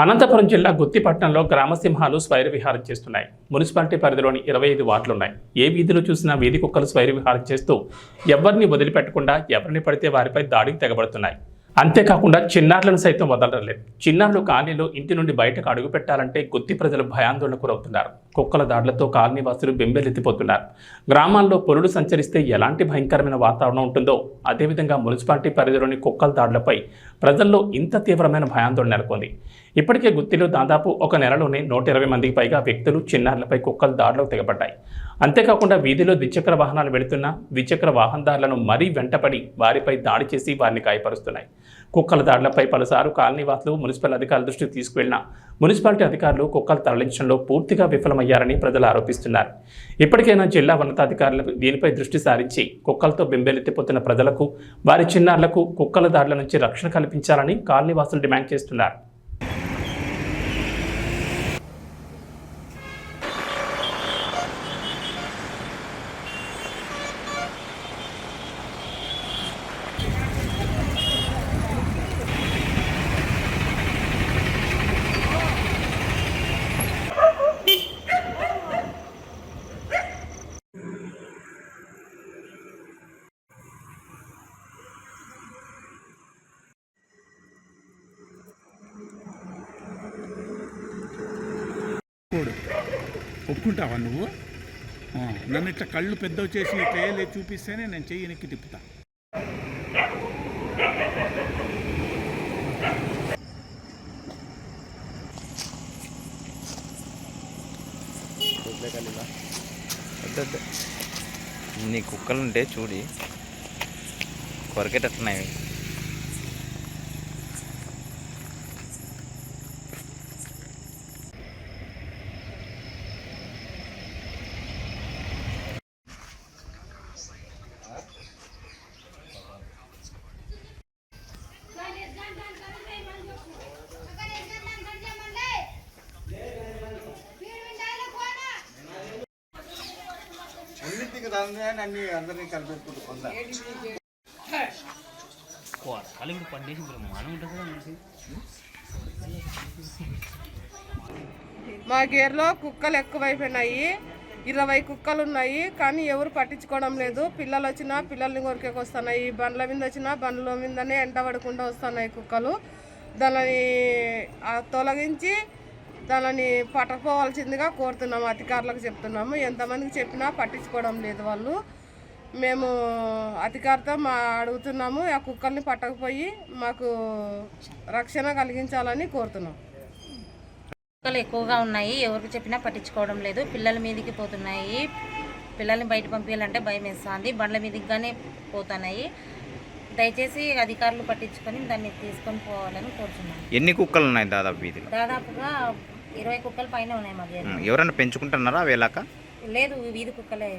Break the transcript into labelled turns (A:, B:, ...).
A: అనంతపురం జిల్లా గుత్తిపట్నంలో గ్రామసింహాలు స్వైర విహారం చేస్తున్నాయి. మున్సిపాలిటీ పరిధిలోని ఇరవై ఐదు వార్డులున్నాయి. ఏ వీధిలో చూసినా వీధి కుక్కలు స్వైర విహారం చేస్తూ ఎవరిని వదిలిపెట్టకుండా ఎవరిని పడితే వారిపై దాడికి తెగబడుతున్నాయి. అంతేకాకుండా చిన్నారులను సైతం వదలడం లేదు. చిన్నారులు కాలనీలో ఇంటి నుండి బయటకు అడుగు పెట్టాలంటే గుత్తి ప్రజలు భయాందోళనకు గురవుతున్నారు. కుక్కల దాడులతో కాలనీవాసులు బెంబెలెత్తిపోతున్నారు. గ్రామాల్లో పొరుడు సంచరిస్తే ఎలాంటి భయంకరమైన వాతావరణం ఉంటుందో అదేవిధంగా మున్సిపాలిటీ పరిధిలోని కుక్కల దాడులపై ప్రజల్లో ఇంత తీవ్రమైన భయాందోళన నెలకొంది. ఇప్పటికే గుత్తిలో దాదాపు ఒక నెలలోనే నూట ఇరవై మందికి పైగా వ్యక్తులు చిన్నారులపై కుక్కల దాడిలో తెగబడ్డాయి. అంతేకాకుండా వీధిలో ద్విచక్ర వాహనాలు వెళుతున్న ద్విచక్ర వాహనదారులను మరీ వెంటపడి వారిపై దాడి చేసి వారిని గాయపరుస్తున్నాయి. కుక్కల దాడులపై పలుసార్లు కాలనీవాసులు మున్సిపల్ అధికారుల దృష్టికి తీసుకువెళ్ళిన మున్సిపాలిటీ అధికారులు కుక్కలు తరలించడంలో పూర్తిగా విఫలమయ్యారని ప్రజలు ఆరోపిస్తున్నారు. ఇప్పటికైనా జిల్లా ఉన్నతాధికారులు దీనిపై దృష్టి సారించి కుక్కలతో బెంబేలెత్తిపోతున్న ప్రజలకు వారి చిన్నారులకు కుక్కల దాడుల నుంచి రక్షణ కల్పించాలని కాలనీవాసులు డిమాండ్ చేస్తున్నారు.
B: ఒప్పుకుంటావా నువ్వు? నన్ను ఇట్లా కళ్ళు పెద్దవి చేసి చేయలే చూపిస్తేనే నేను చెయ్యి వెనక్కి తిప్పుతా
C: నీ కుక్కలుంటే చూడి. కొరకేటట్టున్నాయి
D: అన్ని అందరినీ
E: కాలింగ్ పడ్డేసి బ్రహ్మాండం ఉంటుంది కదా మనిషి
F: మా గేర్లో కుక్కలు ఎక్కువైపోయినాయి. ఇరవై కుక్కలు ఉన్నాయి కానీ ఎవరు పట్టించుకోవడం లేదు. పిల్లలు వచ్చినా పిల్లల్ని కొరికేకి వస్తున్నాయి. బండ్ల మీద వచ్చినా బండ్ల మీదనే ఎంట పడకుండా వస్తున్నాయి కుక్కలు. దానిని తొలగించి దానిని పట్టకపోవాల్సిందిగా కోరుతున్నాము అధికారులకు చెప్తున్నాము. ఎంతమందికి చెప్పినా పట్టించుకోవడం లేదు వాళ్ళు. మేము అధికారితో మా అడుగుతున్నాము ఆ కుక్కల్ని పట్టకపోయి మాకు రక్షణ కలిగించాలని కోరుతున్నాం.
G: కుక్కలు ఎక్కువగా ఉన్నాయి ఎవరికి చెప్పినా పట్టించుకోవడం లేదు. పిల్లల మీదకి పోతున్నాయి. పిల్లల్ని బయట పంపించాలంటే భయం వేస్తుంది. బండ్ల మీదకి గానే పోతున్నాయి. దయచేసి అధికారులు పట్టించుకొని దాన్ని తీసుకొని పోవాలని కోరుతున్నాను
C: ఎన్ని కుక్కలు ఉన్నాయి దాదాపు వీధిలో?
G: దాదాపుగా ఇరవై కుక్కల పైన ఉన్నాయి మా దగ్గర
C: ఎవరైనా పెంచుకుంటున్నారా వేలాక
G: లేదు వీధి కుక్కలే